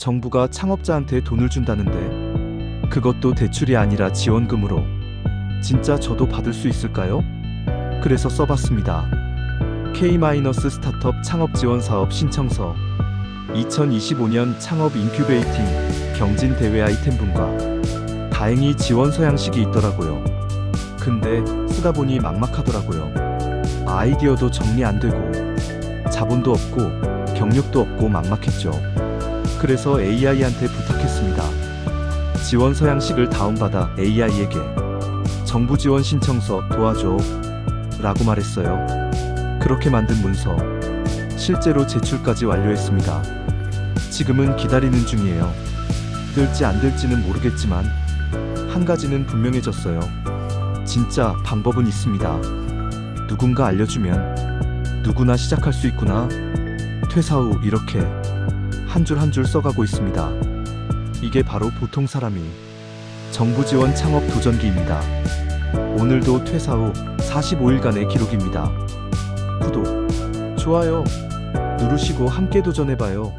정부가 창업자한테 돈을 준다는데 그것도 대출이 아니라 지원금으로 진짜 저도 받을 수 있을까요? 그래서 써봤습니다. K- 스타트업 창업 지원 사업 신청서 2025년 창업 인큐베이팅 경진 대회 아이템분과 다행히 지원 서양식이 있더라고요. 근데 쓰다 보니 막막하더라고요. 아이디어도 정리 안 되고 자본도 없고 경력도 없고 막막했죠. 그래서 AI한테 부탁했습니다. 지원 서양식을 다운받아 AI에게 정부 지원 신청서 도와줘 라고 말했어요. 그렇게 만든 문서 실제로 제출까지 완료했습니다. 지금은 기다리는 중이에요. 될지 안 될지는 모르겠지만 한 가지는 분명해졌어요. 진짜 방법은 있습니다. 누군가 알려주면 누구나 시작할 수 있구나. 퇴사 후 이렇게 한 줄 한 줄 써가고 있습니다. 이게 바로 보통 사람이 정부 지원 창업 도전기입니다. 오늘도 퇴사 후 45일간의 기록입니다. 구독, 좋아요 누르시고 함께 도전해봐요.